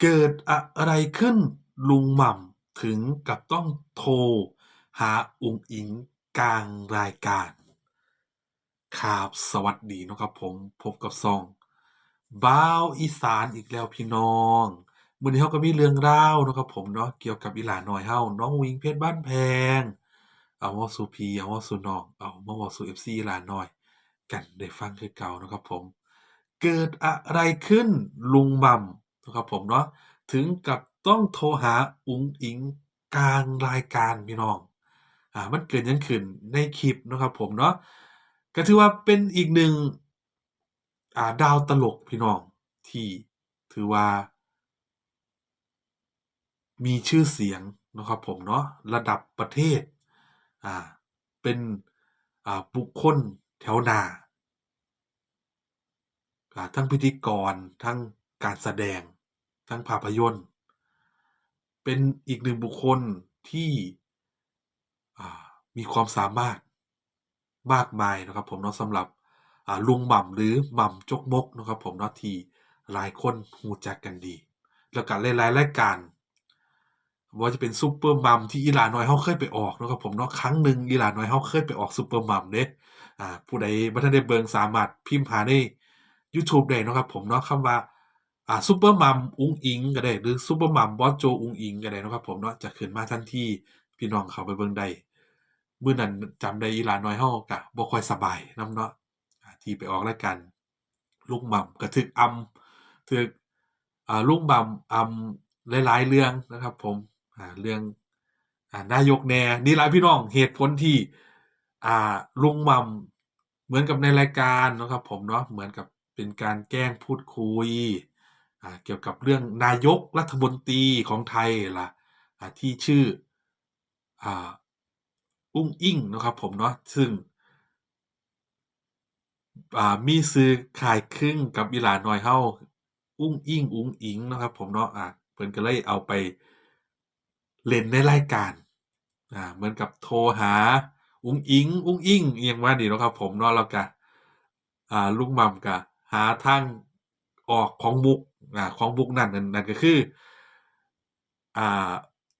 เกิดอะไรขึ้นลุงหม่ำถึงกับต้องโทร หาอุงอิงกลางรายการครับสวัสดีนะครับผมพบกับซองบ้าวอีสานอีกแล้วพี่น้องมื้อนี้เราก็มีเรื่องราวเนะครับผมเนาะเกี่ยวกับอีหลาน้อยเฮาน้องวิงเพชรบ้านแพง เอาว้าสู่พี่เอาว้าสู่น้อง เอามาว้าสู่ FC อีหลาน้อย กันได้ฟังคือเก่านะครับผม เกิดอะไรขึ้นลุงหม่ำ นะครับผมเนาะถึงกับต้องโทรหาอุ๋งอิงกลางรายการพี่น้องอ่ามันเกิดยังขึ้นในคลิปนะครับผมเนาะก็ถือว่าเป็นอีกหนึ่งอ่าดาวตลกพี่น้องที่ถือว่า มีชื่อเสียงนะครับผมเนาะระดับประเทศอ่าเป็นอ่าบุคคลแถวหน้าทั้งพิธีกรทั้งการแสดง ทั้งภาพยนตร์ เป็นอีกหนึ่งบุคคลที่มีความสามารถมากมายนะครับผมเนาะสำหรับลุงหม่ำหรือหม่ำจกมกนะครับผมเนาะที่หลายคนหูจักกันดี แล้วก็หลายๆรายการว่าจะเป็นซุปเปอร์มัมที่อีหลาน้อยเฮาเคยไปออกนะครับผมเนาะครั้งหนึ่งอีหลาน้อยเฮาเคยไปออกซุปเปอร์มัมเด้อ่าผู้ใดบ่ทันได้เบิงสามารถพิมพ์หาใน YouTube ได้นะครับผมเนาะคำว่า อ่าซุปเปอร์มัมอุ๋งอิงก็ได้ หรือซุปเปอร์มัมบอสโจอุ๋งอิงก็ได้นะครับผมเนาะจะขึ้นมาทันทีพี่น้องเขาไปเบิ่งได้เมื้อนั้นจำได้อีหลาน้อยเฮาก็บ่ค่อยสบายนำเนาะที่ไปออกรายการลุงหม่ำก็ถึกอำถึกอ่าลุงหม่ำอำหลายๆเรื่องนะครับ ผมอ่าเรื่องอ่านายกแน่นี่ล่ะพี่น้องเหตุผลที่อ่าลุงม่ำเหมือนกับในรายการนะครับ ผมเนาะเหมือนกับเป็นการแกล้งพูดคุย เกี่ยวกับเรื่องนายกรัฐมนตรีของไทยล่ะอ่าที่ชื่ออ,อุ้งอิงนะครับผมเนาะซึ่งมีสื่อขายครึ่งกับอีหลาน้อยเฮาอุ้งอิงอุ๋งอิงนะครับผมเนาะอ่าเพิ่นก็เลยเอาไปเล่นในรายการอ่าเหมือนกับโทรหา อุ๋งอิง อุ๋งอิงอิหยังว่านี่นะครับผมเนาะแล้วก็อ่าลุงม่ำก็หาทางออกของมุก ของมุกนั่นนั่นก็คืออ่า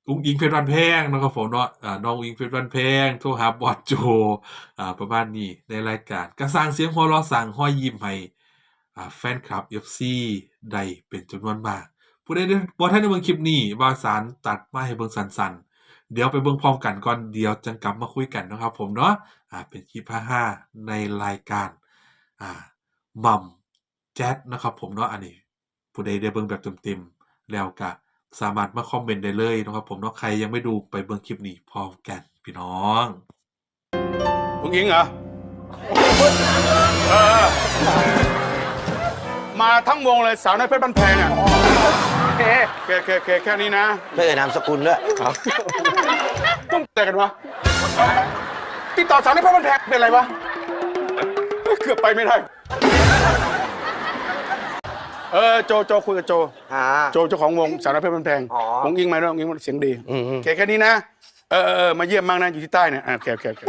อุ๋งอิงเพชรบ้านแพงนะครับผมเนาะน้องอุ๋งอิงเพชรบ้านแพงโทรหาบอสโจประมาณนี้ในรายการก็สร้างเสียงหัวเราะสร้างรอยยิ้มให้แฟนคลับ FC ไดเป็นจำนวนมากผู้ใดได้บ่ทันได้เบิ่งคลิปนี้บาสารตัดมาให้เบิ่งสั้นๆ เดี๋ยวไปเบิ่งพร้อมกันก่อนเดี๋ยวจังกลับมาคุยกันนะครับผมเนาะเป็นคลิป55ในรายการอ่าหม่ำแจ๊ดนะครับผมเนาะอันนี้ ผู้ใดได้เบิ่งแบบเต็มๆแล้วก็สามารถมาคอมเมนต์ได้เลยเนาะครับผมเนาะใครยังไม่ดูไปเบิ่งคลิปนี้พร้อมกันพี่น้องคุณหญิงเหรอเออมาทั้งวงเลยสาวน้อยเพชรบ้านแพงอะเอ๊ะแค่แค่แค่แค่นี้นะไม่เอ่ยนามสกุลด้วยต้องเตะกันวะติดต่อสาวน้อยเพชรบ้านแพงเป็นไรวะเฮ้ยเกือบไปไม่ได้ เออโจโจคุยกับโจ อ่า โจเจ้าของวงสาวน้อยเพชรบ้านแพงอ๋อ วงยิงมาด้วยวงยิงมันเสียงดีอืมอืมโอเคแค่นี้นะ เออเออเออมาเยี่ยมมากนะอยู่ที่ใต้เนี่ยอะโอเคโอเคโอเค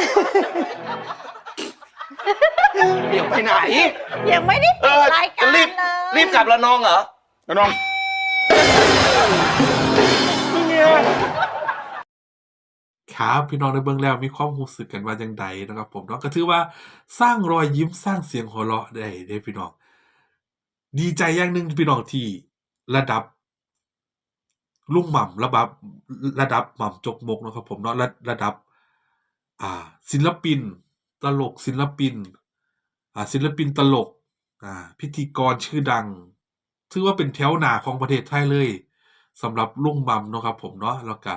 เดี๋ยวไปไหน ยังไม่ได้เอปิดอรายการรีบเลยรีบกลับแล้วน้องเหรอ แล้วน้องครับพี่น้องได้เบิ่งแล้วมีความรู้สึกกันว่าจังใดนะครับผมเนาะก็ถือว่าสร้างรอยยิ้มสร้างเสียงหัวเราะได้เด้พี่น้อง ดีใจอย่างหนึ่งพี่น้องที่ระดับลุงหม่ำระดับระดับหม่ำจกมกนะครับผมเนาะระระดับ อ่า ศิลปิน ตลกศิลปิน อ่า ศิลปินตลก อ่า พิธีกรชื่อดังถือว่าเป็นแถวหน้าของประเทศไทยเลยสำหรับลุงหม่ำนะครับผมเนาะแล้วก็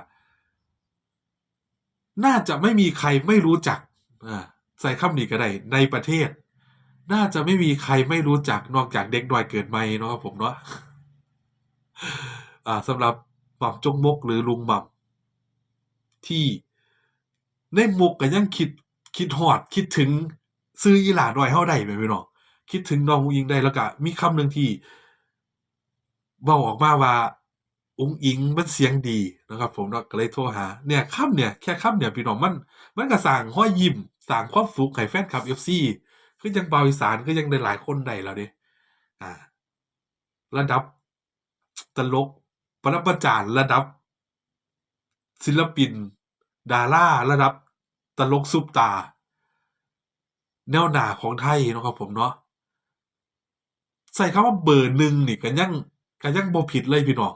น่าจะไม่มีใครไม่รู้จัก อ่าใส่คำนี้ก็ได้ในประเทศ น่าจะไม่มีใครไม่รู้จักนอกจากเด็กน้อยเกิดใหม่เนาะครับผมเนาะอ่าสำหรับหม่ำจงมกหรือลุงหม่ำที่ในมุกก็ยังคิดคิดฮอดคิดถึงซื้ออีหลาน้อยเฮาได้แม่นพี่น้องคิดถึงน้องอุ้งอิงได้แล้วก็มีคำหนึ่งที่เว้าออกมาว่าอุ้งอิงมันเสียงดีนะครับ ผมเนาะก็เลยโทรหาเนี่ยคำเนี่ยแค่คำเนี่ยพี่น้องมัน มันก็สร้างรอยยิ้มสร้างความสุขให้แฟนคลับ FC คือจังเบาอีสานคือยังได้หลายคนได้แล้วเด้อ่า ระดับตลกปรมาจารย์ระดับ ศิลปิน ดาราระดับ ตลกซุปตา แนวหนาของไทยเนาะครับผมเนาะใส่คำว่าเบอร์หนึ่งนี่ก็ยังก็ยังบ่ผิดเลยพี่น้อง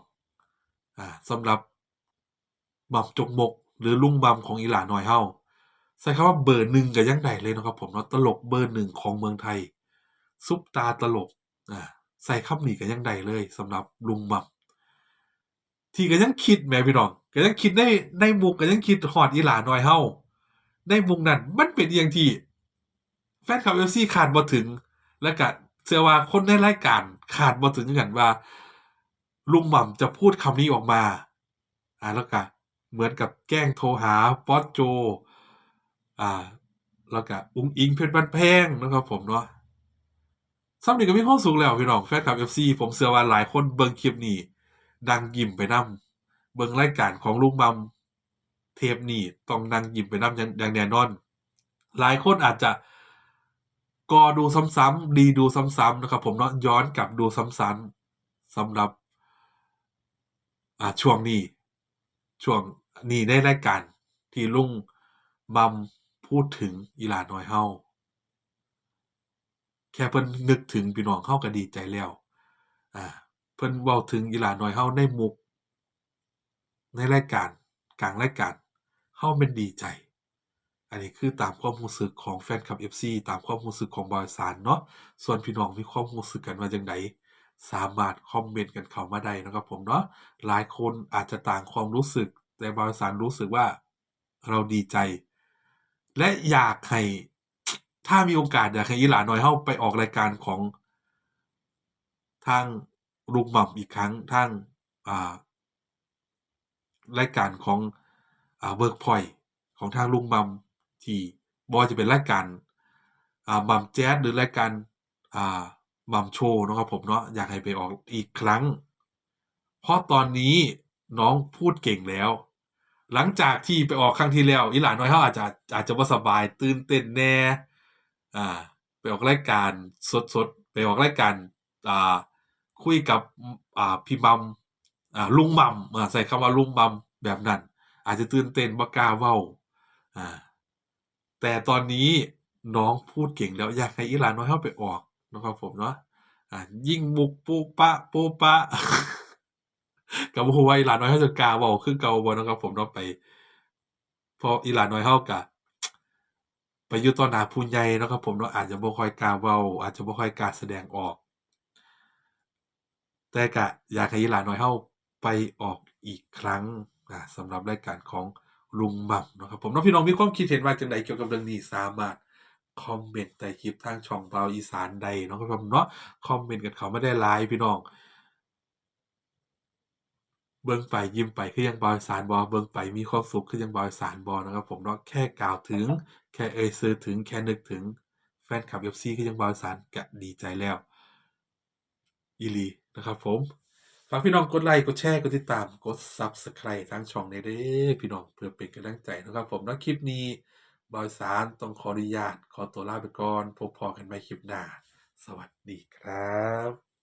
อ่าสำหรับหม่ำจกมก หรือลุงหม่ำของอีหลาหน้อยเฮา ใส่คำว่าเบอร์หนึ่งก็ยังไดเลยนะครับผมเนาะตลกเบอร์หนึ่งของเมืองไทย ซุปตาตลกอ่าใส่คำนี้ก็ยังไดเลยสำหรับลุงม่ำที่ก็ยังคิดแหม่พี่น้องก็ยังคิดในในมุกก็ยังคิดฮอดอีหลาน้อยเฮาในมุกนั้นมันเป็นอย่างที่ แฟนคลับเอฟซีขาดบ่ถึง แล้วก็เชื่อว่าคนในรายการขาดบ่ถึงกันว่า ลุงหม่ำจะพูดคำนี้ออกมาอ่าแล้วก็เหมือนกับแกล้งโทรหาป๊อตโจ อ่า แล้วก็อุ้งอิงเพชรบ้านแพงนะครับผมเนาะซ้ำนี่ก็มีความสุขแล้วพี่น้องแฟนคลับเอฟซีผมเชื่อว่าหลายคนเบิ่งคลิปนี้ ดังยิ้มไปนํเบิ่งรายการของลุงหมัมเทปนี้ต้องนั่งยิ้มไปนํอย่างอย่างแน่นอน หลายคนอาจจะก็ดูซ้ำๆดีดูซ้ำๆนะครับ ผมเนาะย้อนกลับดูซ้ำๆสำหรับอ่าช่วงนี้ ช่วงนี้ในรายการที่ลุงมัม พูดถึงอีหลาน้อยเฮาแค่เพิ่นนึกถึงพี่น้องเฮาก็ดีใจแล้วอ่าเพิ่นเว้าถึงอีหลาน้อยเฮาในมุก ในรายการกลางรายการเฮาแม่นดีใจ อันนี้คือตามความรู้สึกของแฟนคลับ FC ตามความรู้สึกของบอยสารเนาะส่วนพี่น้องมีความรู้สึกกันว่าจังไดสามารถคอมเมนต์กันเข้ามาได้นะครับผมเนาะหลายคนอาจจะต่างความรู้สึกแต่บอยสารรู้สึกว่าเราดีใจ และอยากให้ถ้ามีโอกาสอยากให้อีหลาน้อยเฮาไปออกรายการของทางลุงหม่ำอีกครั้งทางอ่ารายการของอ่า Workpoint ของทางลุงหม่ำที่บ่ว่าจะเป็นรายการอ่าหม่ำแจ๊สหรือรายการอ่าหม่ำโชว์นะครับผมเนาะอยากให้ไปออกอีกครั้ง เพราะตอนนี้น้องพูดเก่งแล้ว หลังจากที่ไปออกครั้งที่แล้วอีหลานน้อยเฮาอาจจะอาจจะบ่สบายตื่นเต้นแน่อ่าไปออกรายการสดๆไปออกรายการอ่าคุยกับอ่าพี่มัมอ่าลุงมัมอ่าใส่คำว่าลุงมัมแบบนั้น อาจจะตื่นเต้นบ่กล้าเว้าอ่าแต่ตอนนี้น้องพูดเก่งแล้วอยากให้อีหลานน้อยเฮาไปออกนะครับผมเนาะอ่ายิ่งมุกปุ๊ปะป๊ะปะ ก็บ่ฮู้ว่าอีหลานน้อยเฮาจะกล้าเว้าคือเก่าบ่นะครับผมเนาะไปเพราะอีหลานน้อยเฮาก็ไปอยู่ต่อหน้าผู้ใหญ่นะครับผมเนาะอาจจะบ่ค่อยกล้าเว้าอาจจะบ่ค่อยกล้าแสดงออก แต่ก็อยากให้อีหลานน้อยเฮาไปออกอีกครั้งอ่าสำหรับรายการของลุงหม่ำเนะครับผมเนาะพี่น้องมีความคิดเห็นว่าจังใดเกี่ยวกับเรื่องนี้สามารถคอมเมนต์ใต้คลิปทางช่องบ่าอีสานได้เนาะครับผมเนาะคอมเมนต์กันเข้ามาได้หลายพี่น้อง เบิ่งไปยิ้มไปคือยังบ่าวอีสานบ่เบิ่งไปมีความสุขคือยังบ่าวอีสานบ่นะครับผมเนาะแค่กล่าวถึง แค่เอ่ยชื่อถึงแค่นึกถึงแฟนคลับ FC คือยังบ่าวอีสานก็ดีใจแล้วอีหลีนะครับผมฝากพี่น้องกดไลค์กดแชร์กดติดตามกด Subscribe ทางช่องได้เด้อพี่น้องเพื่อเป็นกำลังใจนะครับผมเนาะคลิปนี้บ่าวอีสานต้องขออนุญาตขอตัวลาไปก่อนพบพอกันใหม่คลิปหน้า สวัสดีครับ